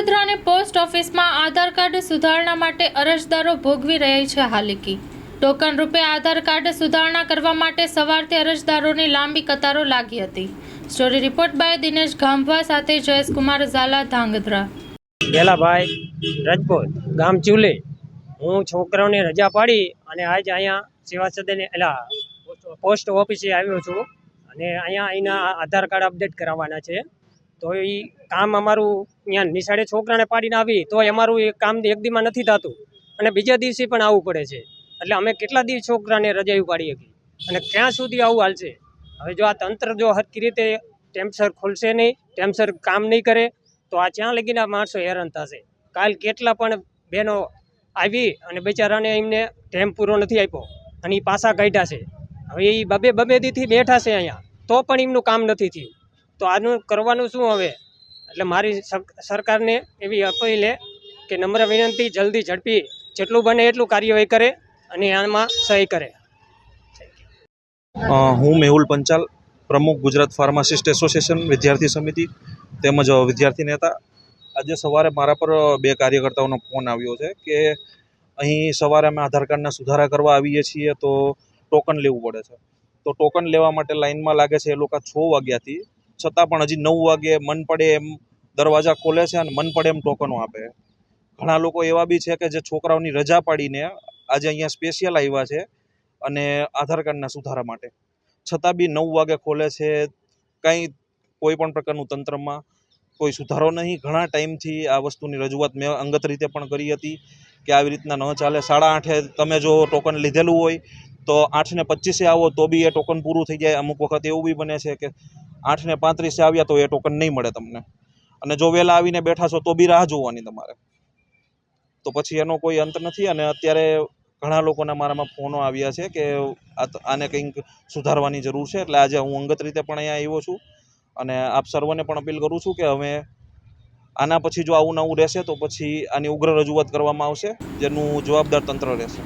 ધાંગધ્રાની post ઓફિસમાં આધાર card સુધારણા માટે અરજદારો ભોગવી રહી છે હાલકી. ટોકન રૂપે આધાર કાર્ડ સુધારણા કરવા માટે સવારથી અરજદારોની લાંબી કતારો લાગી હતી. Story report by Dinesh Gambha સાથે જયેશકુમાર ઝાલા, ધાંગધ્રા. ગેલાભાઈ રાજપૂત ગામ ચુલે હું છોકરાઓને રજા પાડી અને આજ અહીંયા સેવા સદને એલા પોસ્ટ ઓફિસે આવ્યો છું. અને અહીંયા એના આધાર કાર્ડ અપડેટ કરાવવાના છે. તો એ કામ અમારું ત્યાં નિશાળે છોકરાને પાડીને આવી તો અમારું એ કામ એક દીમાં નથી થતું. અને બીજા દિવસે પણ આવવું પડે છે. એટલે અમે કેટલા દિવસ છોકરાને રજા પાડી હતી અને ક્યાં સુધી આવું હાલશે હવે જો આ તંત્ર જો હરકી રીતે ટેમસર ખુલશે નહીં ટેમસર કામ નહીં કરે, તો આ જ્યાં લગીને માણસો હેરાન થશે? કાલ કેટલા પણ બહેનો આવી અને બિચારાને એમને ટેમ પૂરો નથી આપ્યો અને એ પાછા કાઢ્યા છે. હવે એ બબે બબે દીથી બેઠા છે અહીંયા. તો પણ એમનું કામ નથી થયું. તો આનું કરવાનું શું હવે? એટલે મારી સર- સરકારને એવી અપીલ કે નમ્ર વિનંતી, જલ્દી ઝડપી, જેટલું બને એટલું કાર્યવાહી કરે અને આમાં સહી કરે. હું મેહુલ પંચાલ, પ્રમુખ ગુજરાત ફાર્માસિસ્ટ એસોસિએશન વિદ્યાર્થી સમિતિ તેમજ વિદ્યાર્થી નેતા. આજે સવારે મારા પર બે કાર્યકર્તાઓનો ફોન આવ્યો છે કે અહીં સવારે અમે આધાર કાર્ડના સુધારા કરવા આવીએ છીએ તો ટોકન લેવું પડે છે. તો ટોકન લેવા માટે લાઇનમાં લાગે છે એ લોકો છ વાગ્યાથી છતાં પણ હજી નવ વાગે મન પડે એમ દરવાજા ખોલે છે અને મન પડે એમ ટોકનો આપે. ઘણા લોકો એવા બી છે કે જે છોકરાઓની રજા પાડીને આજે અહીંયા સ્પેશિયલ આવ્યા છે અને આધાર કાર્ડના સુધારા માટે. છતાં બી નવ વાગે ખોલે છે, કંઈ કોઈ પણ પ્રકારનું તંત્રમાં કોઈ સુધારો નહીં. ઘણા ટાઈમથી આ વસ્તુની રજૂઆત મેં અંગત રીતે પણ કરી હતી કે આવી રીતના ન ચાલે. સાડા આઠે તમે જો ટોકન લીધેલું હોય તો આઠને પચીસે આવો તો બી એ ટોકન પૂરું થઈ જાય. અમુક વખત એવું બી બને છે કે આઠને પાંત્રીસે આવ્યા તો એ ટોકન નહીં મળે તમને. અને જો વહેલા આવીને બેઠા છો તો બી રાહ જોવાની તમારે. તો પછી એનો કોઈ અંત નથી અને અત્યારે ઘણા લોકોના મારામાં ફોનો આવ્યા છે કે આને કંઈક સુધારવાની જરૂર છે. એટલે આજે હું અંગત રીતે પણ અહીંયા આવ્યો છું અને આપ સર્વને પણ અપીલ કરું છું કે હવે આના પછી જો આવું નવું રહેશે તો પછી આની ઉગ્ર રજૂઆત કરવામાં આવશે, જેનું જવાબદાર તંત્ર રહેશે.